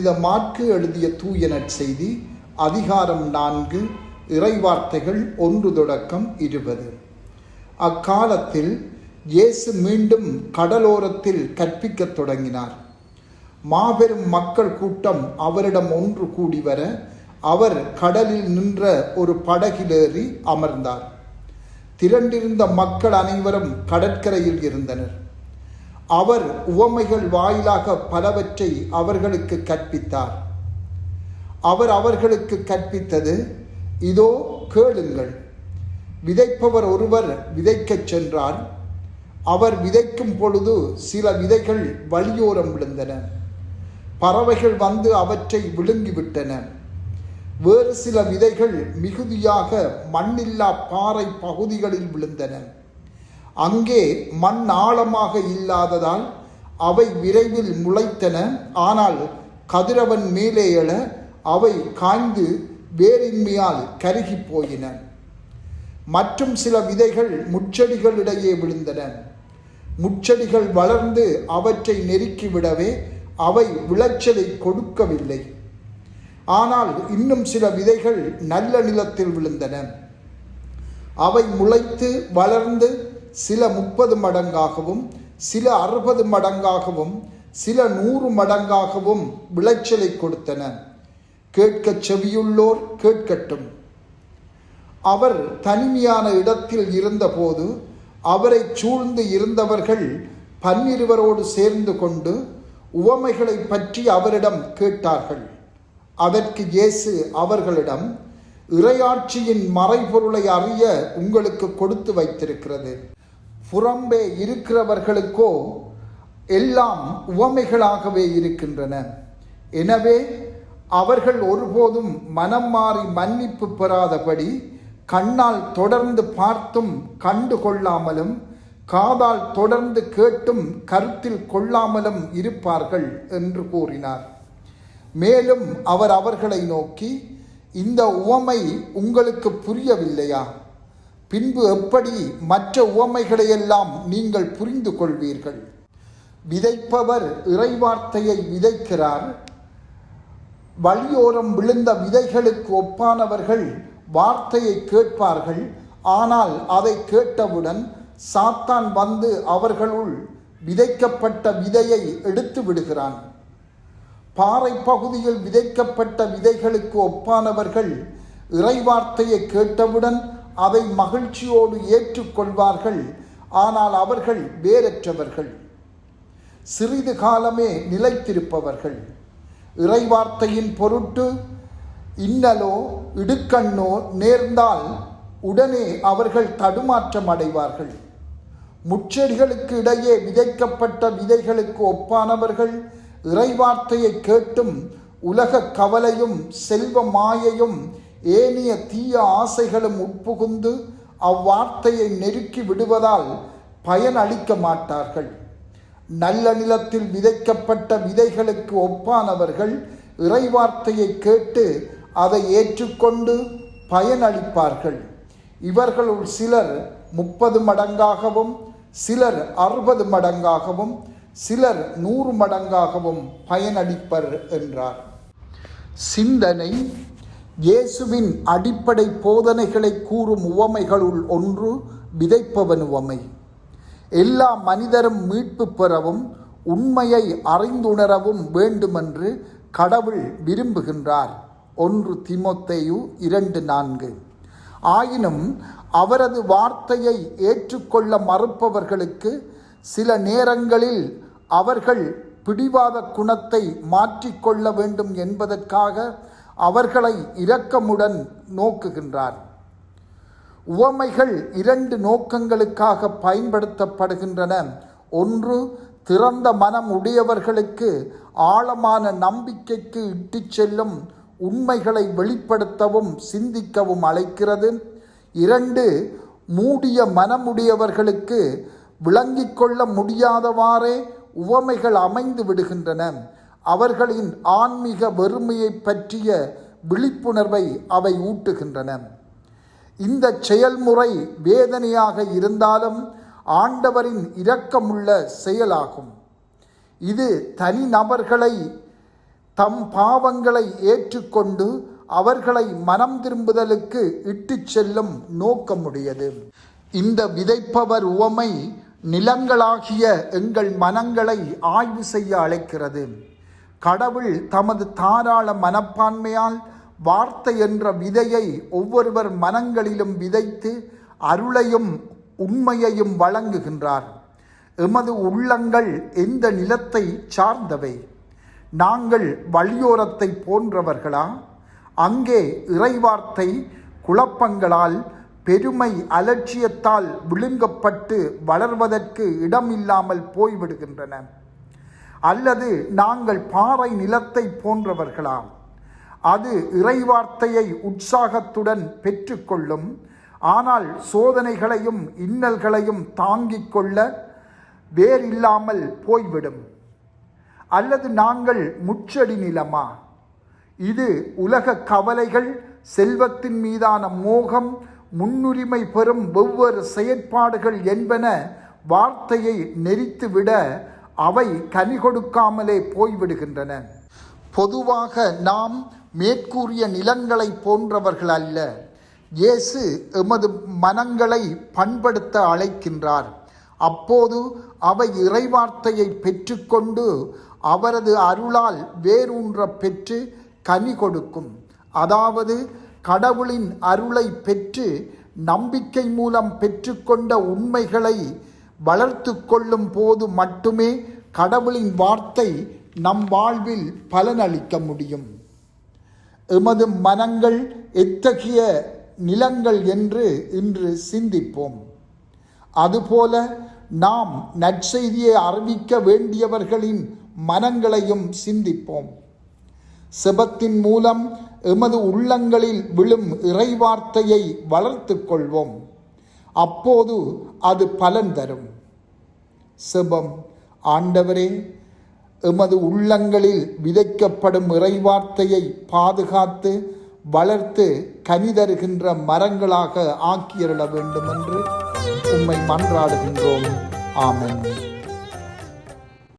புனித மாற்கு எழுதிய தூய நற்செய்தி அதிகாரம் நான்கு இறைவார்த்தைகள் ஒன்று தொடக்கம் இருபது. அக்காலத்தில் இயேசு மீண்டும் கடலோரத்தில் கற்பிக்கத் தொடங்கினார். மாபெரும் மக்கள் கூட்டம் அவரிடம் ஒன்று கூடி வர அவர் கடலில் நின்ற ஒரு படகிலேறி அமர்ந்தார். திரண்டிருந்த மக்கள் அனைவரும் கடற்கரையில் இருந்தனர். அவர் உவமைகள் வாயிலாக பலவற்றை அவர்களுக்கு கற்பித்தார். அவர் அவர்களுக்கு கற்பித்தது இதோ கேளுங்கள். விதைப்பவர் ஒருவர் விதைக்கச் சென்றார். அவர் விதைக்கும் பொழுது சில விதைகள் வழியோரம் விழுந்தன. பறவைகள் வந்து அவற்றை விழுங்கிவிட்டன. வேறு சில விதைகள் மிகுதியாக மண்ணில்லா பாறை பகுதிகளில் விழுந்தன. அங்கே மண் ஆழமாக இல்லாததால் அவை விரைவில் முளைத்தன. ஆனால் கதிரவன் மேலே எழ அவை காய்ந்து வேரின்மையால் கருகி போயின. மற்றும் சில விதைகள் முச்செடிகளிடையே விழுந்தன. முச்செடிகள் வளர்ந்து அவற்றை நெருக்கிவிடவே அவை விளைச்சலை கொடுக்கவில்லை. ஆனால் இன்னும் சில விதைகள் நல்ல நிலத்தில் விழுந்தன. அவை முளைத்து வளர்ந்து சில முப்பது மடங்காகவும் சில அறுபது மடங்காகவும் சில நூறு மடங்காகவும் விளைச்சலை கொடுத்தன. கேட்கச் செவியுள்ளோர் கேட்கட்டும். அவர் தனிமையான இடத்தில் இருந்தபோது அவரை சூழ்ந்து இருந்தவர்கள் பன்னிருவரோடு சேர்ந்து கொண்டு உவமைகளை பற்றி அவரிடம் கேட்டார்கள். அதற்கு இயேசு அவர்களிடம் இறையாட்சியின் மறைபொருளை அறிய உங்களுக்கு கொடுத்து வைத்திருக்கிறது. புறம்பே இருக்கிறவர்களுக்கோ எல்லாம் உவமைகளாகவே இருக்கின்றன. எனவே அவர்கள் ஒருபோதும் மனம் மாறி மன்னிப்பு பெறாதபடி கண்ணால் தொடர்ந்து பார்த்தும் கண்டு கொள்ளாமலும் காதால் தொடர்ந்து கேட்டும் கருத்தில் கொள்ளாமலும் இருப்பார்கள் என்று கூறினார். மேலும் அவர் அவர்களை நோக்கி இந்த உவமை உங்களுக்கு புரியவில்லையா? பின்பு எப்படி மற்ற உவமைகளையெல்லாம் நீங்கள் புரிந்து கொள்வீர்கள் விதைப்பவர் இறைவார்த்தையை விதைக்கிறார். வழியோரம் விழுந்த விதைகளுக்கு ஒப்பானவர்கள் வார்த்தையை கேட்பார்கள். ஆனால் அதை கேட்டவுடன் சாத்தான் வந்து அவர்களுள் விதைக்கப்பட்ட விதையை எடுத்து விடுகிறான். பாறை பகுதியில் விதைக்கப்பட்ட விதைகளுக்கு ஒப்பானவர்கள் இறைவார்த்தையை கேட்டவுடன் அதை மகிழ்ச்சியோடு ஏற்றுக்கொள்வார்கள் ஆனால் அவர்கள் வேறற்றவர்கள். சிறிது காலமே நிலைத்திருப்பவர்கள். இறைவார்த்தையின் பொருட்டு இன்னலோ இடுக்கண்ணோ நேர்ந்தால் உடனே அவர்கள் தடுமாற்றம் அடைவார்கள். முச்செடிகளுக்கு இடையே விதைக்கப்பட்ட விதைகளுக்கு ஒப்பானவர்கள் இறைவார்த்தையை கேட்டும் உலக கவலையும் செல்வ மாயையும் ஏனைய தீய ஆசைகளும் உட்புகுந்து அவ்வார்த்தையை நெருக்கி விடுவதால் பயன் அளிக்க மாட்டார்கள். நல்ல நிலத்தில் விதைக்கப்பட்ட விதைகளுக்கு ஒப்பானவர்கள் இறைவார்த்தையை கேட்டு அதை ஏற்றுக்கொண்டு பயனளிப்பார்கள் இவர்களுள் சிலர் முப்பது மடங்காகவும் சிலர் அறுபது மடங்காகவும் சிலர் நூறு மடங்காகவும் பயனளிப்பர் என்றார். சிந்தனை இயேசுவின் அடிப்படை போதனைகளை கூறும் உவமைகளுள் ஒன்று விதைப்பவன் உவமை. எல்லா மனிதரும் மீட்பு பெறவும் உண்மையை அறிந்துணரவும் வேண்டுமென்று கடவுள் விரும்புகின்றார். ஒன்று திமொத்தேயு இரண்டு நான்கு. ஆயினும் அவரது வார்த்தையை ஏற்றுக்கொள்ள மறுப்பவர்களுக்கு சில நேரங்களில் அவர்கள் பிடிவாத குணத்தை மாற்றிக்கொள்ள வேண்டும் என்பதற்காக அவர்களை இரக்கமுடன் நோக்குகின்றார். உவமைகள் இரண்டு நோக்கங்களுக்காக பயன்படுத்தப்படுகின்றன. ஒன்று திறந்த மனம் உடையவர்களுக்கு ஆழமான நம்பிக்கைக்கு இட்டுச் செல்லும் உண்மைகளை வெளிப்படுத்தவும் சிந்திக்கவும் அழைக்கிறது. இரண்டு மூடிய மனமுடையவர்களுக்கு விளங்கிக் கொள்ள முடியாதவாறே உவமைகள் அமைந்து விடுகின்றன. அவர்களின் ஆன்மீக வறுமையை பற்றிய விழிப்புணர்வை அவை ஊட்டுகின்றன. இந்த செயல்முறை வேதனையாக இருந்தாலும் ஆண்டவரின் இரக்கமுள்ள செயலாகும். இது தனி நபர்களை தம் பாவங்களை ஏற்றுக்கொண்டு அவர்களை மனம் திரும்புதலுக்கு இட்டுச் செல்லும் நோக்கமுடையது. இந்த விதைப்பவர் உவமை நிலங்களாகிய எங்கள் மனங்களை ஆய்வு செய்ய அழைக்கிறது. கடவுள் தமது தாராள மனப்பான்மையால் வார்த்தை என்ற விதையை ஒவ்வொருவர் மனங்களிலும் விதைத்து அருளையும் உண்மையையும் வழங்குகின்றார். எமது உள்ளங்கள் எந்த நிலத்தை சார்ந்தவை? நாங்கள் வழியோரத்தை போன்றவர்களா? அங்கே இறைவார்த்தை குழப்பங்களால் பெருமை அலட்சியத்தால் விழுங்கப்பட்டு வளர்வதற்கு இடமில்லாமல் போய்விடுகின்றன. அல்லது நாங்கள் பாறை நிலத்தை போன்றவர்களாம். அது இறைவார்த்தையை உற்சாகத்துடன் பெற்றுக்கொள்ளும். ஆனால் சோதனைகளையும் இன்னல்களையும் தாங்கிக் கொள்ள வேறில்லாமல் போய்விடும். அல்லது நாங்கள் முச்சடி நிலமா? இது உலக கவலைகள் செல்வத்தின் மீதான மோகம் முன்னுரிமை பெறும் வெவ்வேறு செயற்பாடுகள் என்பன வார்த்தையை நெறித்துவிட அவை கனி கொடுக்காமலே போய்விடுகின்றன. பொதுவாக நாம் மேற்கூறிய நிலங்களை போன்றவர்கள் அல்ல. இயேசு எமது மனங்களை பண்படுத்த அழைக்கின்றார். அப்போது அவை இறைவார்த்தையை பெற்றுக்கொண்டு அவரது அருளால் வேரூன்ற பெற்று கனி கொடுக்கும். அதாவது கடவுளின் அருளை பெற்று நம்பிக்கை மூலம் பெற்றுக்கொண்ட உண்மைகளை வளர்த்து கொள்ளும் போது மட்டுமே கடவுளின் வார்த்தை நம் வாழ்வில் பலனளிக்க முடியும். எமது மனங்கள் எத்தகைய நிலங்கள் என்று இன்று சிந்திப்போம். அதுபோல நாம் நற்செய்தியை அறிவிக்க வேண்டியவர்களின் மனங்களையும் சிந்திப்போம். செபத்தின் மூலம் எமது உள்ளங்களில் விழும் இறைவார்த்தையை வளர்த்து கொள்வோம். அப்போது அது பலன் தரும். செபம். ஆண்டவரே எமது உள்ளங்களில் விதைக்கப்படும் இறைவார்த்தையை பாதுகாத்து வளர்த்து கனிதருகின்ற மரங்களாக ஆக்கியருள வேண்டும் என்று உம்மை மன்றாடுகின்றோம். ஆமன்.